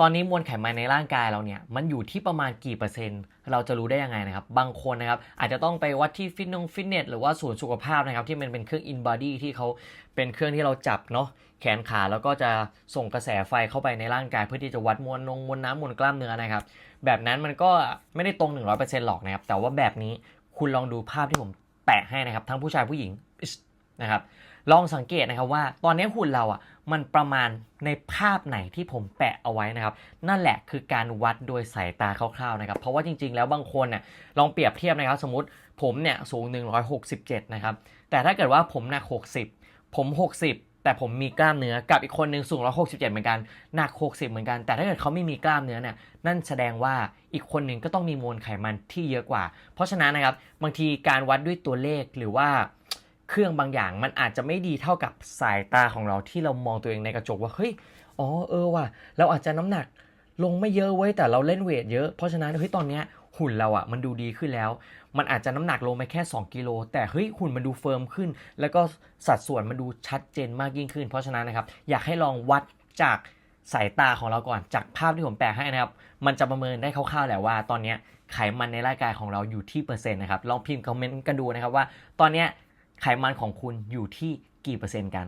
ตอนนี้มวลไขมันในร่างกายเราเนี่ยมันอยู่ที่ประมาณกี่เปอร์เซ็นต์ เราจะรู้ได้ยังไงนะครับ บางคนนะครับอาจจะต้องไปวัดที่ฟิตนงฟิตเนสหรือว่าศูนย์สุขภาพนะครับ ที่มันเป็นเครื่อง in body ที่เขาเป็นเครื่องที่เราจับเนาะแขนขาแล้วก็จะส่งกระแสไฟเข้าไปในร่างกาย เพื่อที่จะวัดมวลนงมวลน้ำมวลกล้ามเนื้อนะครับ แบบนั้นมันก็ไม่ได้ตรง 100%หรอกนะครับ แต่ว่าแบบนี้คุณลองดูภาพที่ผมแปะให้นะครับ ทั้งผู้ชายผู้หญิงนะครับลองสังเกตนะครับว่าตอนนี้หุ่นเราอะ มันประมาณในภาพไหนที่ผมแปะเอาไว้นะครับ นั่นแหละคือการวัดโดยสายตาคร่าวๆนะครับ เพราะว่าจริงๆ แล้วบางคนเนี่ยลองเปรียบเทียบนะครับ สมมติผมเนี่ยสูง 167 นะครับ แต่ถ้าเกิดว่าผมหนัก 60 ผม 60แต่ผมมีกล้ามเนื้อกับอีกคนหนึ่งสูง 167 เหมือนกันหนัก 60 เหมือนกัน แต่ถ้าเกิดเขาไม่มีกล้ามเนื้อเนี่ยนั่นแสดงว่าอีกคนหนึ่งก็ต้องมีมวลไขมันที่เยอะกว่า เพราะฉะนั้นนะครับบางทีการวัดด้วยตัวเลขหรือว่า เครื่องบางอย่าง มันอาจจะไม่ดีเท่ากับสายตาของเราที่เรามองตัวเองในกระจกว่าเฮ้ยอ๋อเออว่ะเราอาจจะน้ำหนักลงไม่เยอะเว้ยแต่เราเล่นเวทเยอะเพราะฉะนั้นเฮ้ยตอนเนี้ยหุ่นเราอะมันดูดีขึ้นแล้ว มันอาจจะน้ำหนักลงไปแค่ 2 กิโล แต่เฮ้ยหุ่นมันดูเฟิร์มขึ้น แล้วก็สัดส่วนมันดูชัดเจนมากยิ่งขึ้น เพราะฉะนั้นนะครับอยากให้ลองวัดจากสายตาของเราก่อนจากภาพที่ผมแปะให้นะครับ มันจะประเมินได้คร่าวๆแหละว่า ตอนเนี้ยไขมันในร่างกายของเราอยู่ที่เปอร์เซ็นต์นะครับลองพิมพ์คอมเมนต์กันดูนะครับว่า ตอนเนี้ย ไขมันของคุณอยู่ที่กี่เปอร์เซ็นต์กัน